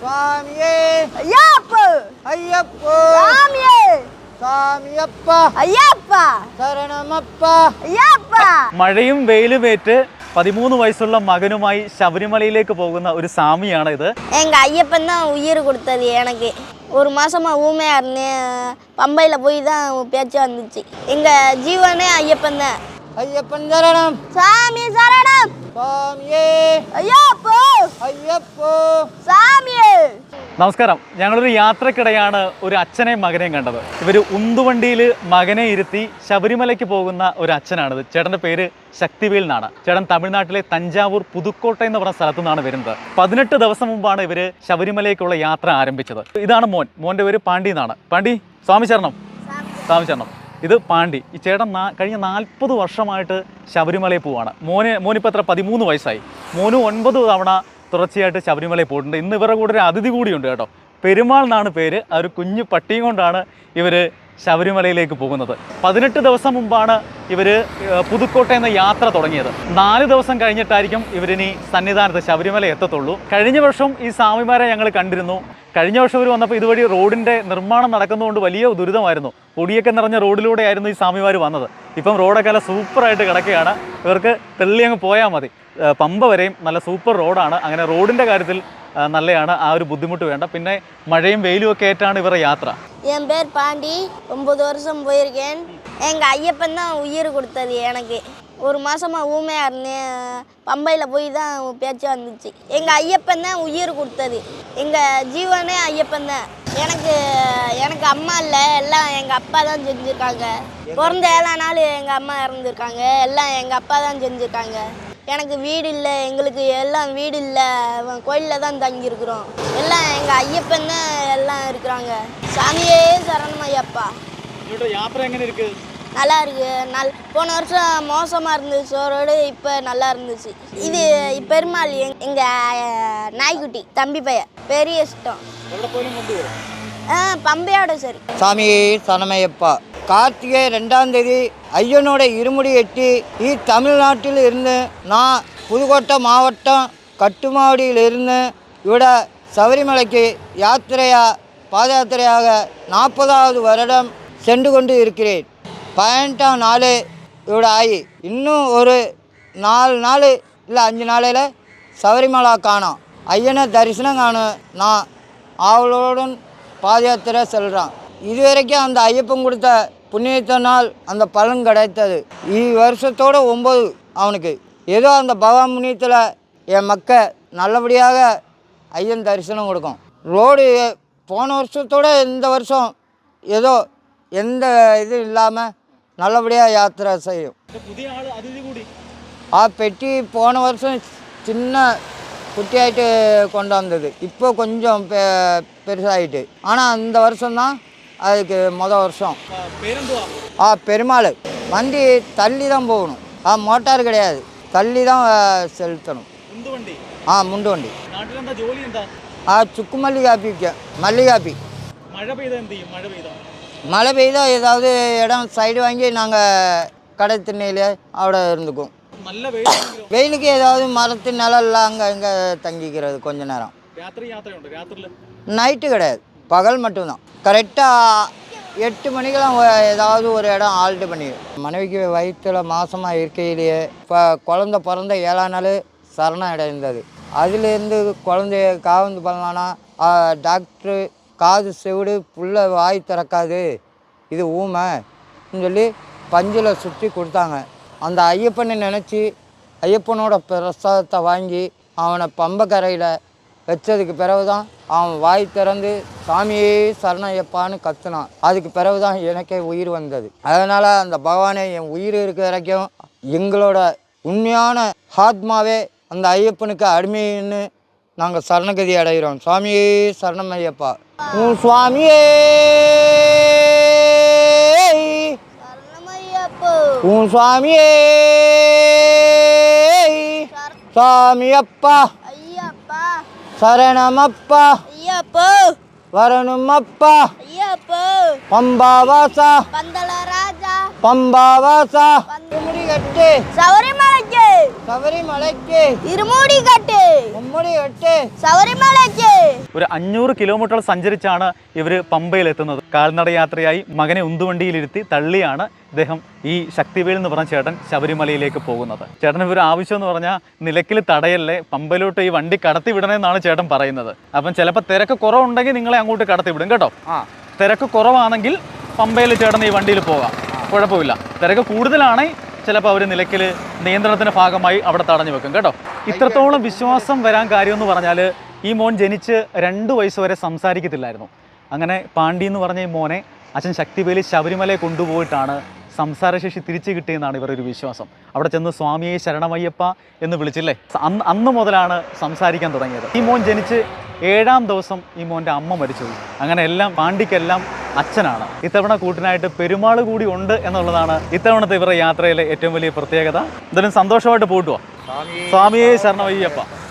சுவாமியே ஐயாப்பு ஐயப்போ சாமியே சாமியப்பா ஐயாப்பா சரணமப்பா ஐயாப்பா മഴയും വെയിലുമേറ്റ് പതിമൂന്ന് വയസ്സുള്ള മകനുമായി ശബരിമലയിലേക്ക് പോകുന്ന ഒരു സ്വാമിയാണ് ഇത് எங்க ஐயப்பன் தான் உயிர் கொடுத்தது எனக்கு ஒரு மாசமா ஊமையா இருந்தேன் பம்பையில போய் தான் பேச்சு வந்துச்சு எங்க ஜீவனே ஐயப்பன் தான் ஐயப்பன் சரணம் சாமி சரணம் സ്വാമിയേ. അയ്യപ്പോ. അയ്യപ്പോ. സ്വാമിയേ. നമസ്കാരം. ഞങ്ങളൊരു യാത്രക്കിടെയാണ് ഒരു അച്ഛനെയും മകനെയും കണ്ടത്. ഇവർ ഉന്തുവണ്ടിയിൽ മകനെ ഇരുത്തി ശബരിമലയ്ക്ക് പോകുന്ന ഒരു അച്ഛനാണിത് ചേട്ടന്റെ പേര് ശക്തിവേൽ എന്നാണ്. ചേട്ടൻ തമിഴ്നാട്ടിലെ തഞ്ചാവൂർ പുതുക്കോട്ട എന്ന് പറഞ്ഞ സ്ഥലത്തു നിന്നാണ് വരുന്നത്. പതിനെട്ട് ദിവസം മുമ്പാണ് ഇവർ ശബരിമലയ്ക്കുള്ള യാത്ര ആരംഭിച്ചത്. ഇതാണ് മോൻ. മോന്റെ പേര് പാണ്ഡി എന്നാണ്. പാണ്ഡി സ്വാമി ശരണം സ്വാമി. ശരണം ഇത് പാണ്ഡി. ഈ ചേട്ടൻ നാ- കഴിഞ്ഞ നാൽപ്പത് വർഷമായിട്ട് ശബരിമലയിൽ പോവാണ്. മോന് മോനിപ്പോൾ എത്ര? പതിമൂന്ന് വയസ്സായി. മോന് ഒൻപത് തവണ തുടർച്ചയായിട്ട് ശബരിമലയിൽ പോയിട്ടുണ്ട്. ഇന്ന് ഇവരുടെ കൂടെ ഒരു അതിഥി കൂടിയുണ്ട് കേട്ടോ. പെരുമാൾ എന്നാണ് പേര്. ആ ഒരു കുഞ്ഞു പട്ടിയും കൊണ്ടാണ് ഇവർ ശബരിമലയിലേക്ക് പോകുന്നത്. പതിനെട്ട് ദിവസം മുമ്പാണ് ഇവർ പുതുക്കോട്ട എന്ന യാത്ര തുടങ്ങിയത്. നാല് ദിവസം കഴിഞ്ഞിട്ടായിരിക്കും ഇവരിനി സന്നിധാനത്ത് ശബരിമല എത്തത്തുള്ളൂ. കഴിഞ്ഞ വർഷം ഈ സ്വാമിമാരെ ഞങ്ങൾ കണ്ടിരുന്നു. കഴിഞ്ഞ വർഷം ഇവർ വന്നപ്പോൾ ഇതുവഴി റോഡിന്റെ നിർമ്മാണം നടക്കുന്നതുകൊണ്ട് വലിയ ദുരിതമായിരുന്നു. പൊടിയൊക്കെ നിറഞ്ഞ റോഡിലൂടെയായിരുന്നു ഈ സ്വാമിമാർ വന്നത്. ഇപ്പം റോഡൊക്കെ നല്ല സൂപ്പറായിട്ട് കിടക്കുകയാണ്. ഇവർക്ക് തെള്ളി അങ്ങ് പോയാൽ മതി പമ്പ വരെയും നല്ല സൂപ്പർ റോഡാണ്. അങ്ങനെ റോഡിന്റെ കാര്യത്തിൽ നല്ലതാണ് ആ ഒരു ബുദ്ധിമുട്ട് വേണ്ട പിന്നെ മഴയും വെയിലും ഒക്കെ ആയിട്ടാണ് ഇവരുടെ യാത്ര என் பேர் பாண்டி ஒம்பது வருஷம் போயிருக்கேன் எங்கள் ஐயப்பன் தான் உயிர் கொடுத்தது எனக்கு ஒரு மாசமா ஊமையாக இருந்தேன் பம்பையில் போய் தான் பேச்சு வந்துச்சு எங்கள் ஐயப்பன் தான் உயிர் கொடுத்தது எங்கள் ஜீவனே ஐயப்பன் தான் எனக்கு எனக்கு அம்மா இல்லை எல்லாம் எங்கள் அப்பா தான் செஞ்சுருக்காங்க பிறந்த ஏழாம் நாள் எங்கள் அம்மா இறந்துருக்காங்க எல்லாம் எங்கள் அப்பா தான் செஞ்சுருக்காங்க எனக்கு வீடு இல்லை எங்களுக்கு எல்லாம் வீடு இல்லை. கோயிலில் தான் தங்கியிருக்கிறோம். எல்லாம் எங்கள் ஐயப்பன் தான் எல்லாம் இருக்கிறாங்க. சாமியே சரணம் ஐயப்பா. வியாபாரம் இருக்கு? நல்லா இருக்கு. நல் போன வருஷம் மோசமாக இருந்துச்சு. அவரோடு இப்போ நல்லா இருந்துச்சு. இது பெருமாள் எங்கள் நாய்க்குட்டி தம்பி பையன். பெரிய இஷ்டம். பம்பையோட சரி. சாமி சனமையப்பா. கார்த்திகை ரெண்டாம் தேதி ஐயனோட இருமுடி எட்டி இ தமிழ்நாட்டில் இருந்து நான் புதுக்கோட்டை மாவட்டம் கட்டுமாவடியிலிருந்து இவட சபரிமலைக்கு யாத்திரையாக பாத யாத்திரையாக நாற்பதாவது வருடம் சென்று கொண்டு இருக்கிறேன். பதினெட்டாம் நாள் இவட ஆகி இன்னும் ஒரு நாலு நாள் இல்லை அஞ்சு நாளையில் சபரிமலா காணும். ஐயனை தரிசனம் காணும் நான் அவளோடன் பாத யாத்திரை செல்கிறான் இதுவரைக்கும் அந்த ஐயப்பன் கொடுத்த புண்ணியத்தினால் அந்த பலன் கிடைத்தது. வருஷத்தோட ஒம்பது அவனுக்கு. ஏதோ அந்த பகவான் முனியத்தில் என் மக்க நல்லபடியாக ஐயன் தரிசனம் கொடுக்கும். ரோடு போன வருஷத்தோட இந்த வருஷம் ஏதோ எந்த இது இல்லாமல் நல்லபடியாக யாத்திரை செய்யும். ஆ பெட்டி போன வருஷம் சின்ன குட்டியாயிட்டு கொண்டு வந்தது இப்போ கொஞ்சம் பெ பெருசாயிட்டு ஆனால் அந்த வருஷம்தான் அதுக்கு மொதல் வருஷம் ആ, പേരെന്തുവാ ஆ பெருமாள் வண்டி தள்ளி தான் போகணும் ஆ மோட்டார் கிடையாது தள்ளி தான் ஆ, செலுத்தணும் ഉന്തുവണ്ടി ஆ முண்டு வண்டி നാട്ടിലെന്താ ജോലി എന്താ ஆ சுக்கு மல்லி காப்பி விற்க மல்லி காப்பி മഴ പെയ്താ എന്ത് ചെയ്യും மழை പെയ്താ மழை பெய்தா ஏதாவது இடம் சைடு வாங்கி நாங்கள் கடை திண்ணையில் അവിടെ இருந்துக்குவோம் நல்ல வெயில் வெயிலுக்கு ஏதாவது மரத்து நிழல்லாம் அங்கே அங்கே தங்கிக்கிறது கொஞ்ச நேரம். ராத்திரி யாத்திரை உண்டு? ராத்திரியில் நைட்டு கிடையாது. பகல் மட்டும்தான். கரெக்டாக எட்டு மணிக்கெல்லாம் ஏதாவது ஒரு இடம் ஆல்ட்டு பண்ணிடும் மனைவிக்கு வயிற்றில் மாதமாக இருக்கையிலேயே இப்போ குழந்த பிறந்த ஏழா நாள் சரணம் அடைந்தது அதுலேருந்து குழந்தைய காவந்து பண்ணலான்னா டாக்டரு காது செவிடு புள்ள வாய் திறக்காது. இது ஊமைன்னு சொல்லி பஞ்சில் சுற்றி கொடுத்தாங்க. அந்த ஐயப்பனை நினச்சி ஐயப்பனோட பிரசாதத்தை வாங்கி அவனை பம்பக்கரையில் வச்சதுக்கு பிறகு தான் அவன் வாய் திறந்து சாமியே சரணய்யப்பான்னு கத்துனான். அதுக்கு பிறகு தான் எனக்கே உயிர் வந்தது. அதனால் அந்த பகவானை என் உயிர் இருக்கிற வரைக்கும் எங்களோட உண்மையான ஆத்மாவே அந்த ஐயப்பனுக்கு அடிமைன்னு நாங்கள் சரணகதி அடைகிறோம் சுவாமியே சரணம் ஐயப்பா. உன் சுவாமியே! உன் சுவாமியே. சாமியப்பா ஐயப்பா. சரணமப்பா. வரணுமப்பா. ஐயப்போ. பம்பாவாசா. பம்பாவாசா. முடி கட்டு. சபரிமலை ശബരിമലയ്ക്ക്. ശബരിമലയ്ക്ക്. ഒരു അഞ്ഞൂറ് കിലോമീറ്റർ സഞ്ചരിച്ചാണ് ഇവർ പമ്പയിലെത്തുന്നത്. കാൽനട യാത്രയായി മകനെ ഉന്തുവണ്ടിയിലിരുത്തി തള്ളിയാണ് ഇദ്ദേഹം ഈ ശക്തിവേൽ എന്ന് പറഞ്ഞ ചേട്ടൻ ശബരിമലയിലേക്ക് പോകുന്നത്. ചേട്ടൻ ഒരു ആവശ്യം എന്ന് പറഞ്ഞാൽ നിലക്കിൽ തടയല്ലേ പമ്പയിലോട്ട് ഈ വണ്ടി കടത്തി വിടണമെന്നാണ് ചേട്ടൻ പറയുന്നത്. അപ്പം ചിലപ്പോൾ തിരക്ക് കുറവുണ്ടെങ്കിൽ നിങ്ങളെ അങ്ങോട്ട് കടത്തി വിടും കേട്ടോ. ആ. തിരക്ക് കുറവാണെങ്കിൽ പമ്പയിൽ ചേട്ടൻ ഈ വണ്ടിയിൽ പോകാം. കുഴപ്പമില്ല. തിരക്ക് കൂടുതലാണെങ്കിൽ ചിലപ്പോൾ അവർ നിലയ്ക്കൽ നിയന്ത്രണത്തിന്റെ ഭാഗമായി അവിടെ തടഞ്ഞു വെക്കും കേട്ടോ? ഇത്രത്തോളം വിശ്വാസം വരാൻ കാര്യമെന്ന് പറഞ്ഞാൽ ഈ മോൻ ജനിച്ച് രണ്ട് വയസ്സ് വരെ സംസാരിക്കത്തില്ലായിരുന്നു. അങ്ങനെ പാണ്ഡി എന്ന് പറഞ്ഞ ഈ മോനെ അച്ഛൻ ശക്തിവേലി ശബരിമലയെ കൊണ്ടുപോയിട്ടാണ് സംസാരശേഷി തിരിച്ചു കിട്ടിയെന്നാണ് ഇവരുടെ ഒരു വിശ്വാസം. അവിടെ ചെന്ന് സ്വാമിയെ ശരണമയ്യപ്പ എന്ന് വിളിച്ചില്ലേ? അന്ന് അന്ന് മുതലാണ് സംസാരിക്കാൻ തുടങ്ങിയത്. ഈ മോൻ ജനിച്ച് ഏഴാം ദിവസം ഈ മോന്റെ അമ്മ മരിച്ചു അങ്ങനെ എല്ലാം പാണ്ഡിക്കെല്ലാം അച്ഛനാണ്. ഇത്തവണ കൂട്ടിനായിട്ട് പെരുമാൾ കൂടി ഉണ്ട് എന്നുള്ളതാണ് ഇത്തവണത്തെ ഇവരുടെ യാത്രയിലെ ഏറ്റവും വലിയ പ്രത്യേകത. എന്തായാലും സന്തോഷമായിട്ട് പോയിട്ടുവാ സ്വാമിയെ ശരണമയ്യപ്പ.